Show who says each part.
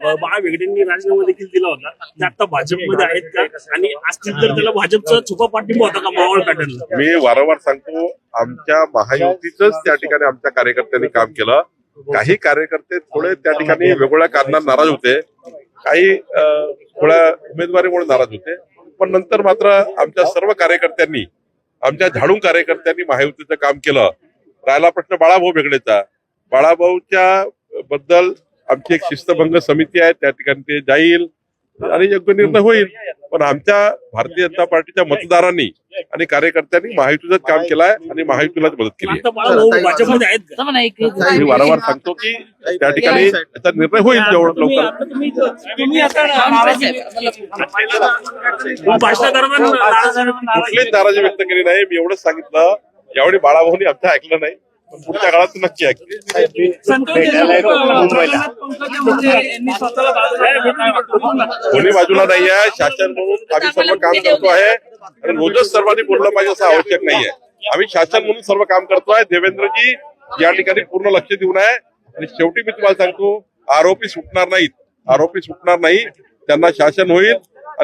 Speaker 1: बाळा राजीनामा देखील दिला होता. ते आता भाजपमध्ये आहेत का? आणि असतील तर त्याला भाजपचा छुपा पाठिंबा होता का मावळ पॅटर्नला?
Speaker 2: मी वारंवार सांगतो आमच्या महायुतीच त्या ठिकाणी आमच्या कार्यकर्त्यांनी काम केलं. काही कार्यकर्ते थोडे त्या ठिकाणी वेगवेगळ्या कारणांना नाराज होते. काही थोड्या उमेदवारीमुळे नाराज होते. पण नंतर मात्र आमच्या सर्व कार्यकर्त्यांनी आमच्या झाडून कार्यकर्त्यांनी महायुतीचं काम केलं. राहिला प्रश्न बाळाभाऊ वेगळेचा बाळाभाऊच्या बद्दल आमची एक शिस्तभंग समिती आहे त्या ठिकाणी ते जाईल आणि योग्य निर्णय होईल. पण आमच्या भारतीय जनता पार्टीच्या मतदारांनी आणि कार्यकर्त्यांनी महायुतीचं काम केलं आहे आणि महायुतीलाच मदत केली आहे. मी वारंवार सांगतो की त्या ठिकाणी त्याचा निर्णय होईल जेवढं लवकर. कुठलीच नाराजी व्यक्त केली नाही. मी एवढंच सांगितलं. यावेळी बाळाभाऊनी आमचं ऐकलं नाही. पुढच्या काळात नक्की ऐकतील कोणी बाजूला नाही आहे. शासन म्हणून आम्ही सर्व काम करतो आहे. आणि रोजच सर्वांनी बोललं पाहिजे असं आवश्यक नाहीये. आम्ही शासन म्हणून सर्व काम करतोय देवेंद्रजी या ठिकाणी पूर्ण लक्ष देऊन आहे. आणि शेवटी मी तुम्हाला सांगतो आरोपी सुटणार नाहीत. आरोपी सुटणार नाही. त्यांना शासन होईल.